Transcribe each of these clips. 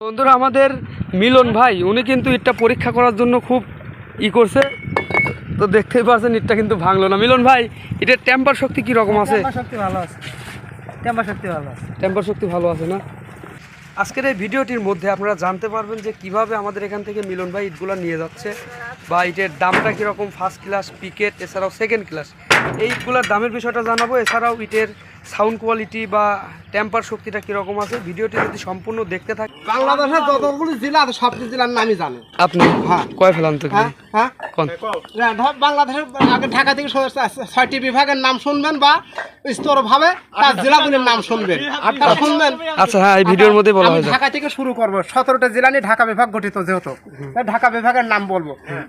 বন্ধুরা আমাদের মিলন ভাই উনি কিন্তু ইটটা পরীক্ষা করার জন্য খুব ই করছে। তো দেখতেই পাচ্ছেন ইটটা কিন্তু ভাঙলো না। মিলন ভাই এটার টেম্পার শক্তি কি রকম আছে? টেম্পার শক্তি ভালো আছে। টেম্পার শক্তি ভালো আছে। টেম্পার শক্তি ভালো আছে না? আজকের এই ভিডিওটির মধ্যে আপনারা জানতে পারবেন যে কীভাবে আমাদের এখান থেকে মিলন ভাই ইটগুলো নিয়ে যাচ্ছে। বা ইটের দামটা কীরকম? ফার্স্ট ক্লাস পিকেট এছাড়াও সেকেন্ড ক্লাস এই ইটগুলোর দামের বিষয়টা জানাব। এছাড়াও ইটের সাউন্ড কোয়ালিটি বা টেম্পার শক্তিটা কীরকম আছে? ভিডিওটি যদি সম্পূর্ণ দেখতে থাকে বাংলাদেশের যতগুলি জেলা আছে সবটি জেলার নামই জানে। আপনি হ্যাঁ। কয় ফেলান তো হ্যাঁ হ্যাঁ। বাংলাদেশের আগে ঢাকা থেকে ছয়টি বিভাগের নাম শুনবেন বা স্তরভাবে তার জেলাগুলির নাম শুনবেন। আটটা শুনবেন। আচ্ছা হ্যাঁ এই ভিডিওর মধ্যে বলা আমি হয়েছে ঢাকা থেকে শুরু করব। সতেরোটা জেলা নিয়ে ঢাকা বিভাগ গঠিত যেহেতু ঢাকা বিভাগের নাম বলব।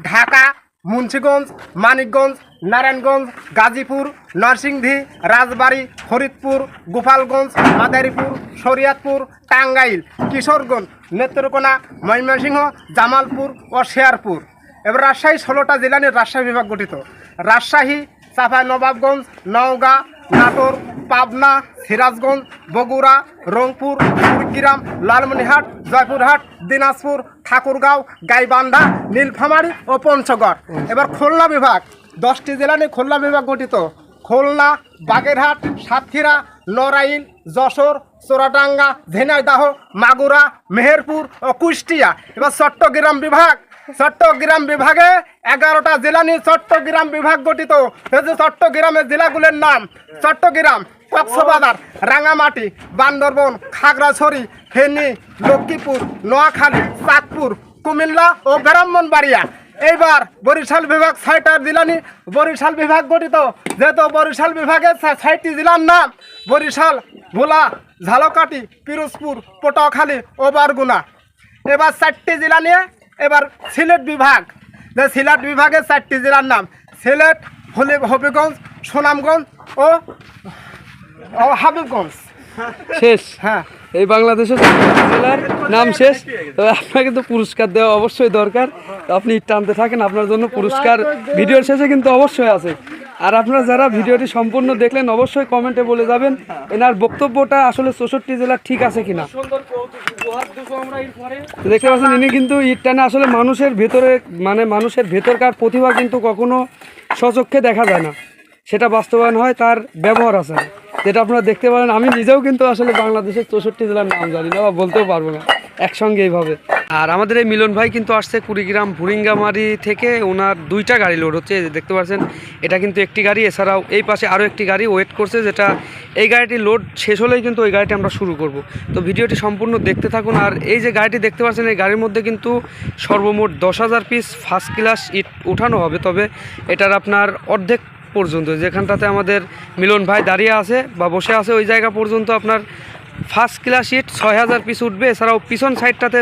ঢাকা, মুন্সিগঞ্জ, মানিকগঞ্জ, নারায়ণগঞ্জ, গাজীপুর, নরসিংদী, রাজবাড়ী, ফরিদপুর, গোপালগঞ্জ, মাদারীপুর, শরিয়াতপুর, টাঙ্গাইল, কিশোরগঞ্জ, নেত্রকোনা, ময়মনসিংহ, জামালপুর ও শেয়ারপুর। এবার রাজশাহী ষোলোটা জেলা নিয়ে রাজশাহী বিভাগ গঠিত। রাজশাহী চাঁপাই নবাবগঞ্জ, নওগাঁ, নাটোর, পাবনা, সিরাজগঞ্জ, বগুড়া, রংপুর, কুড়িগ্রাম লালমনিহাট জয়পুরহাট, দিনাজপুর ঠাকুরগাঁও, গাইবান্ধা, নীলফামারী ও পঞ্চগড়। এবার খুলনা বিভাগ, দশটি জেলা নিয়ে খুলনা বিভাগ গঠিত। খুলনা, বাগেরহাট, সাতক্ষীরা, নড়াইল, যশোর, চোরাডাঙ্গা, ঝিনাইদহ, মাগুরা, মেহেরপুর ও কুষ্টিয়া। এবার চট্টগ্রাম বিভাগ, চট্টগ্রাম বিভাগে এগারোটা জেলা নিয়ে চট্টগ্রাম বিভাগ গঠিত। চট্টগ্রামের জেলাগুলোর নাম, চট্টগ্রাম। কক্সবাজার, রাঙামাটি, বান্দরবন, খাগড়াছড়ি, ফেনী, লক্ষ্মীপুর, নোয়াখালী, চাঁদপুর, কুমিল্লা ও ব্রাহ্মণবাড়িয়া। এইবার বরিশাল বিভাগ ছয়টা জেলা নিয়ে বরিশাল বিভাগ গঠিত। যেহেতু বরিশাল বিভাগের ছয়টি জেলার নাম, বরিশাল, ভোলা, ঝালকাঠি, পিরোজপুর, পটুয়াখালী ও বারগুনা এবার চারটি জেলা নিয়ে এবার সিলেট বিভাগ। যে সিলেট বিভাগের চারটি জেলার নাম, সিলেট, হলি হবিগঞ্জ, সুনামগঞ্জ ও হাবিবগঞ্জ শেষ? হ্যাঁ। এই বাংলাদেশের জেলার নাম শেষ? তো আপনাকে তো পুরস্কার দেওয়া অবশ্যই দরকার। আপনি টানতে থাকেন আপনার জন্য পুরস্কার ভিডিওর শেষে কিন্তু অবশ্যই আছে। আর আপনারা যারা ভিডিওটি সম্পূর্ণ দেখলেন অবশ্যই কমেন্টে বলে যাবেন এনার বক্তব্যটা আসলে চৌষট্টি জেলার ঠিক আছে কিনা। দেখতে পাচ্ছেন ইনি কিন্তু ইট টানে আসলে মানুষের ভেতরে মানে মানুষের ভেতরকার প্রতিভা কিন্তু কখনো স্বচক্ষে দেখা যায় না। সেটা বাস্তবায়ন হয় তার ব্যবহার আছে। যেটা আপনারা দেখতে পারেন, আমি নিজেও কিন্তু আসলে বাংলাদেশের চৌষট্টি জেলার নাম জানি না বা বলতেও পারব না, একসঙ্গে এইভাবে। আর আমাদের এই মিলন ভাই কিন্তু আসছে কুড়িগ্রাম ভুরিঙ্গামারি থেকে, ওনার দুইটা গাড়ি লোড হচ্ছে দেখতে পাচ্ছেন এটা কিন্তু একটি গাড়ি, এছাড়াও এই পাশে আরও একটি গাড়ি ওয়েট করছে, যেটা এই গাড়িটি লোড শেষ হলেই কিন্তু ওই গাড়িটি আমরা শুরু করব। তো ভিডিওটি সম্পূর্ণ দেখতে থাকুন, আর এই যে গাড়িটি দেখতে পাচ্ছেন, এই গাড়ির মধ্যে কিন্তু সর্বমোট দশ হাজার পিস ফার্স্ট ক্লাস ইট উঠানো হবে, তবে এটার আপনার অর্ধেক পর্যন্ত, যেখানটাতে আমাদের মিলন ভাই দাঁড়িয়ে আছে বা বসে আছে, ওই জায়গা পর্যন্ত আপনার ফার্স্ট ক্লাস সিট ছয় হাজার পিস উঠবে, এছাড়াও পিছন সাইডটাতে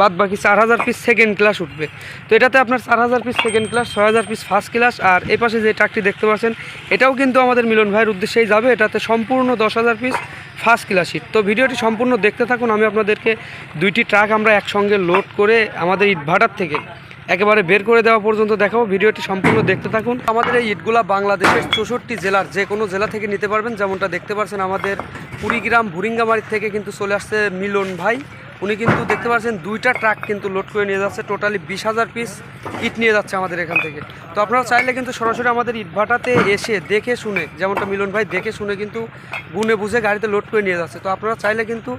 বাদ বাকি চার হাজার পিস সেকেন্ড ক্লাস উঠবে। তো এটাতে আপনার চার হাজার পিস সেকেন্ড ক্লাস ছয় হাজার পিস ফার্স্ট ক্লাস আর এই পাশে যে ট্রাকটি দেখতে পাচ্ছেন, এটাও কিন্তু আমাদের মিলন ভাইয়ের উদ্দেশ্যেই যাবে, এটাতে সম্পূর্ণ দশ হাজার পিস ফার্স্ট ক্লাস সিট তো ভিডিওটি সম্পূর্ণ দেখতে থাকুন, আমি আপনাদেরকে দুইটি ট্রাক আমরা একসঙ্গে লোড করে আমাদের ইটভাটার থেকে একেবারে বের করে দেওয়া পর্যন্ত দেখাবো। ভিডিওটি সম্পূর্ণ দেখতে থাকুন। আমাদের এই ইটগুলা বাংলাদেশের চৌষট্টি জেলার যে কোনো জেলা থেকে নিতে পারবেন। যেমনটা দেখতে পাচ্ছেন আমাদের কুড়িগ্রাম, ভুরিঙ্গামারি থেকে কিন্তু চলে আসছে মিলন ভাই। উনি কিন্তু দেখতে পাচ্ছেন দুইটা ট্রাক কিন্তু লোড করে নিয়ে যাচ্ছে। টোটালি বিশ হাজার পিস ইট নিয়ে যাচ্ছে আমাদের এখান থেকে। তো আপনারা চাইলে কিন্তু সরাসরি আমাদের ইট ভাটাতে এসে দেখে শুনে, যেমনটা মিলন ভাই দেখে শুনে কিন্তু গুনে বুঝে গাড়িতে লোড করে নিয়ে যাচ্ছে। তো আপনারা চাইলে কিন্তু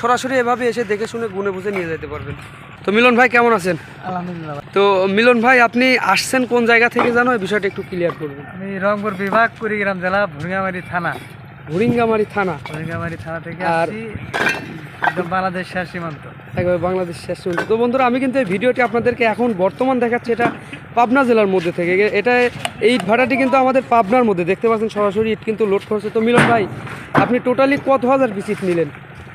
সরাসরি এভাবে এসে দেখে শুনে, গুনে বুঝে নিয়ে যেতে পারবেন। তো মিলন ভাই কেমন আছেন? আলহামদুলিল্লাহ তো মিলন ভাই আপনি আসছেন কোন জায়গা থেকে জানো? এই বিষয়টা একটু ক্লিয়ার করবেন আমি রংপুর বিভাগ কুড়িগ্রাম জেলা ভুরিঙ্গামারি থানা। ভুরিঙ্গামারি থানা? ভুরিঙ্গামারি থানা থেকে আর- একদম বাংলাদেশ শেষ সীমান্ত। একবার বাংলাদেশ শেষ পর্যন্ত। তো বন্ধুরা আমি কিন্তু এই ভিডিওটি আপনাদেরকে এখন বর্তমান দেখাচ্ছি এটা পাবনা জেলার মধ্যে থেকে। এটা এই ভাড়াটি কিন্তু আমাদের পাবনার মধ্যে। দেখতে পাচ্ছেন সরাসরি ইট কিন্তু লোড করছে। তো মিলন ভাই আপনি টোটালি কত হাজার পিস নিলেন?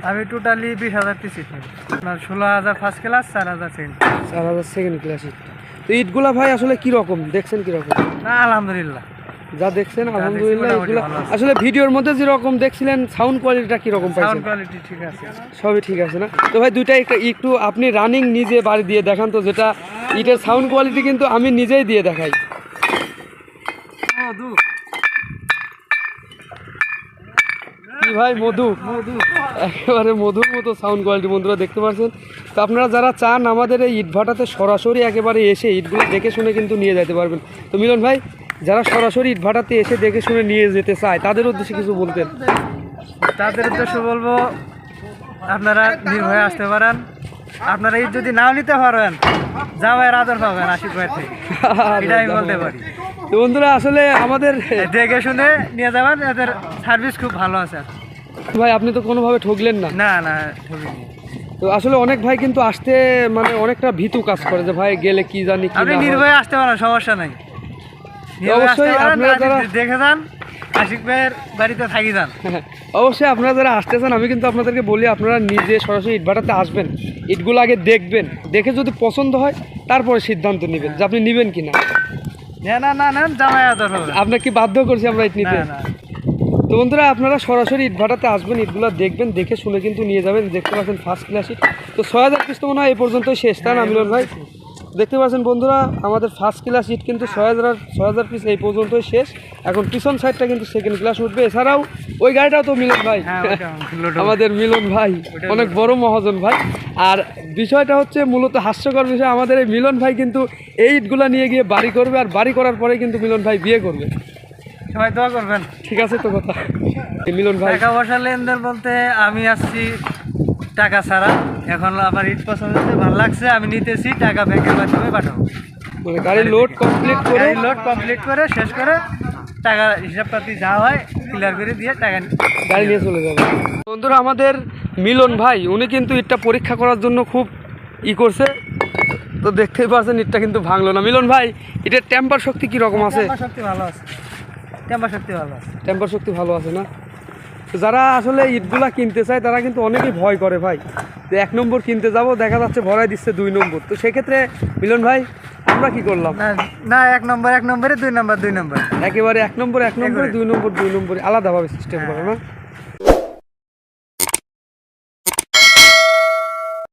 আমি টোটালি বিশ হাজার ইট নিই আপনার ষোলো হাজার ফার্স্ট ক্লাস চার হাজার সেকেন্ড চার হাজার সেকেন্ড ক্লাস ইট তো ইটগুলা ভাই আসলে কীরকম দেখছেন কীরকম না আলহামদুলিল্লাহ। যা দেখছেন আলহামদুলিল্লাহ এগুলো আসলে ভিডিওর মধ্যে যেরকম দেখছিলেন সাউন্ড কোয়ালিটিটা কীরকম সাউন্ড কোয়ালিটি ঠিক আছে। সবই ঠিক আছে না? তো ভাই দুইটা একটা একটু আপনি রানিং নিজে বাড়ি দিয়ে দেখান তো যেটা ইটের সাউন্ড কোয়ালিটি কিন্তু আমি নিজেই দিয়ে দেখাই ও দু কি ভাই মধু। একেবারে মধুর মতো সাউন্ড কোয়ালিটি বন্ধুরা দেখতে পাচ্ছেন? তো আপনারা যারা চান আমাদের এই ইট ভাটাতে সরাসরি একেবারে এসে ইটগুলো দেখে শুনে কিন্তু নিয়ে যেতে পারবেন। তো মিলন ভাই যারা সরাসরি ইট ভাটাতে এসে দেখে শুনে নিয়ে যেতে চায় তাদের উদ্দেশ্যে কিছু বলতেন। তাদের উদ্দেশ্য বলব আপনারা নির্ভয়ে আসতে পারেন। আপনারা এই যদি নাও নিতে পারেন জামাইয়ের আদর পাবেন আশিক ভাই থেকে। এটা আমি বলতে পারি। তো বন্ধুরা আসলে আমাদের দেখে শুনে নিয়ে যাবেন এদের সার্ভিস খুব ভালো আছে। ভাই আপনি তো কোনোভাবে ঠকলেন না? না না ঠকিনি। তো আসলে অনেক ভাই কিন্তু আসতে মানে অনেকটা ভীতু কাজ করে যে ভাই গেলে কি জানি কি আপনি নির্ভয়ে আসতে পারেন সমস্যা নাই। অবশ্যই আপনারা যারা- দেখে যান আশিক ভাইয়ের বাড়িতে থাকি যান। অবশ্যই আপনারা যারা আসতেছেন আমি কিন্তু আপনাদেরকে বলি আপনারা নিজে সরাসরি ইটভাটাতে আসবেন। ইটগুলো আগে দেখবেন। দেখে যদি পছন্দ হয় তারপরে সিদ্ধান্ত নেবেন যে আপনি নেবেন কি না না না না না জামাই আপনার কি বাধ্য করছি আমরা ইট নিতে। না না। তো বন্ধুরা আপনারা সরাসরি ইটভাটাতে আসবেন ইটগুলো দেখবেন দেখে শুনে কিন্তু নিয়ে যাবেন দেখতে পাচ্ছেন ফার্স্ট ক্লাস ইট। তো ছয় হাজার পিস তো মনে হয় এই পর্যন্তই শেষ তাই না মিলন ভাই? দেখতে পাচ্ছেন বন্ধুরা আমাদের ফার্স্ট ক্লাস ইট কিন্তু ছয় হাজার ছয় হাজার পিস এই পর্যন্তই শেষ। এখন পিছন সাইডটা কিন্তু সেকেন্ড ক্লাস উঠবে। এছাড়াও ওই গাড়িটাও তো মিলন ভাই। হ্যাঁ আমাদের মিলন ভাই অনেক বড় মহাজন ভাই। আর বিষয়টা হচ্ছে মূলত হাস্যকর বিষয় আমাদের এই মিলন ভাই কিন্তু এই ইটগুলা নিয়ে গিয়ে বাড়ি করবে আর বাড়ি করার পরে কিন্তু মিলন ভাই বিয়ে করবে। সবাই দোয়া করবেন। ঠিক আছে তো কথা। মিলন ভাই। টাকা পয়সা লেনদেন বলতে আমি আসছি টাকা ছাড়া। এখন আমার ইট পছন্দ হচ্ছে ভালো লাগছে আমি নিতেছি টাকা ব্যাংকের মাধ্যমে পাঠাবো। মানে গাড়ির লোড কমপ্লিট করে লোড কমপ্লিট করে শেষ করে টাকা হিসাবপাতি যা হয় ক্লিয়ার করে দিয়ে টাকা গাড়ি নিয়ে চলে যাবে। বন্ধুরা আমাদের মিলন ভাই উনি কিন্তু ইটটা পরীক্ষা করার জন্য খুব ই করছে। তো দেখতেই পাচ্ছেন ইটটা কিন্তু ভাঙলো না। মিলন ভাই এটার টেম্পার শক্তি কি রকম আছে শক্তি ভালো আছে। টেম্পার শক্তি ভালো আছে। টেম্পার শক্তি ভালো আছে না? তো যারা আসলে ইটগুলা কিনতে চায় তারা কিন্তু অনেকেই ভয় করে ভাই। যে এক নম্বর কিনতে যাব দেখা যাচ্ছে ভরাই দিচ্ছে দুই নম্বর। তো সেক্ষেত্রে মিলন ভাই আমরা কি করলাম? না না এক নম্বর এক নম্বরে দুই নম্বর দুই নম্বর। একেবারে এক নম্বর এক নম্বরে দুই নম্বর দুই নম্বরে আলাদাভাবে সিস্টেম করে না?